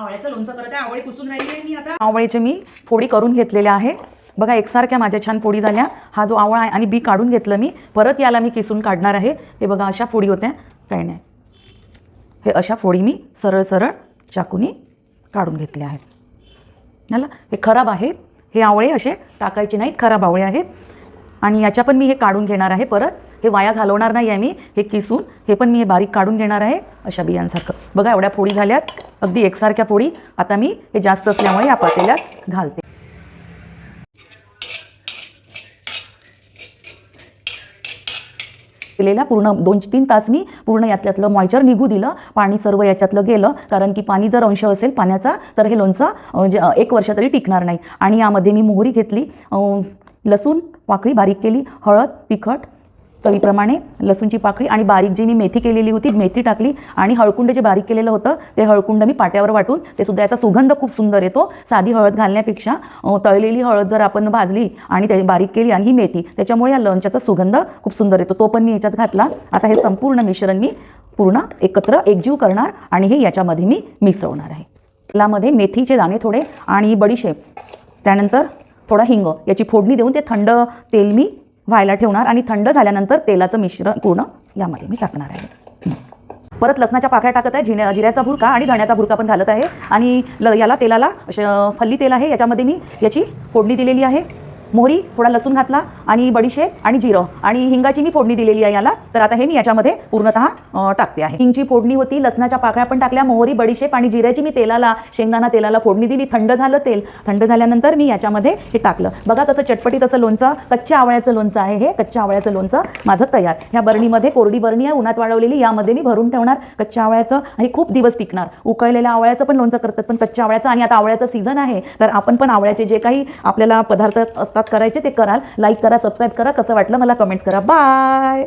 आवळ्याचं लोणचं करत आहे. आवळी पुसून राहिली आहे मी आता. आवळीचे मी फोडी करून घेतलेल्या आहे. बघा एकसारख्या माझ्या छान फोडी झाल्या. हा जो आवळा आहे आणि बी काढून घेतलं मी. परत याला मी किसून काढणार आहे. हे बघा अशा फोडी होत्या. काही नाही. हे अशा फोडी मी सरळ सरळ चाकूनी काढून घेतल्या आहेत. झालं हे खराब आहेत हे आवळे असे टाकायचे नाहीत. खराब आवळे आहेत. आणि याच्या पण मी हे काढून घेणार आहे परत. हे वाया घालवणार नाही आहे मी हे किसून हे पण मी हे बारीक काढून घेणार आहे अशा बियांसारखं. बघा एवढ्या फोडी झाल्यात अगदी एकसारख्या फोडी. आता मी हे जास्त असल्यामुळे या पातेल्यात घालते. केलेला पूर्ण दोन तीन तास मी पूर्ण यातल्यातलं मॉइचर निघू दिलं पाणी सर्व याच्यातलं गेलं कारण की पाणी जर अंश असेल पाण्याचा तर हे लोणचं जे एक वर्ष तरी टिकणार नाही. आणि यामध्ये मी मोहरी घेतली लसूण पाकळी बारीक केली हळद तिखट चवीप्रमाणे लसूणची पाकळी आणि बारीक जी मी मेथी केलेली होती मेथी टाकली आणि हळकुंड जे बारीक केलेलं होतं ते हळकुंड मी पाट्यावर वाटून ते सुद्धा याचा सुगंध खूप सुंदर येतो. साधी हळद घालण्यापेक्षा तळलेली हळद जर आपण भाजली आणि ते बारीक केली आणि ही मेथी त्याच्यामुळे या लंचाचा सुगंध खूप सुंदर येतो. तो पण मी याच्यात घातला. आता हे संपूर्ण मिश्रण मी पूर्ण एकत्र एकजीव करणार आणि हे याच्यामध्ये मी मिसळणार आहे. तेलामध्ये मेथीचे दाणे थोडे आणि बडीशेप त्यानंतर थोडा हिंग याची फोडणी देऊन ते थंड तेल मी व्हायला ठेवणार आणि थंड झाल्यानंतर तेलाचं मिश्रण पूर्ण यामध्ये मी टाकणार आहे. परत लसणाच्या पाकळ्या टाकत आहे जिण्या जिऱ्याचा भुरका आणि धण्याचा भुरका पण घालत आहे. आणि ल याला तेलाला फल्ली तेल आहे याच्यामध्ये मी याची फोडणी दिलेली आहे. मोहरी थोडा लसूण घातला आणि बडीशेप आणि जिरं. आणि हिंगाची मी फोडणी दिलेली आहे याला. तर आता हे मी याच्यामध्ये पूर्णतः टाकते आहे. हिंगची फोडणी होती लसणाच्या पाकळ्या पण टाकल्या मोहरी बडीशेप आणि जिऱ्याची मी तेलाला शेंगदाणा तेलाला फोडणी दिली. थंड झालं तेल. थंड झाल्यानंतर मी याच्यामध्ये हे टाकलं. बघा तसं चटपटीत असं लोणचं कच्च्या आवळ्याचं लोणचं आहे हे. कच्च्या आवळ्याचं लोणचं माझं तयार. ह्या बरणीमध्ये कोरडी बरणी आहे उन्हात वाढवलेली यामध्ये मी भरून ठेवणार कच्च्या आवळ्याचं आणि खूप दिवस टिकणार. उकळलेल्या आवळ्याचं पण लोणचं करतात पण कच्च्या आवळ्याचं आणि आता आवळ्याचं सीझन आहे. तर आपण पण आवळ्याचे जे काही आपल्याला पदार्थ असतात करायचे ते कराल. लाईक करा सबस्क्राईब करा. कसं वाटलं मला कमेंट्स करा. बाय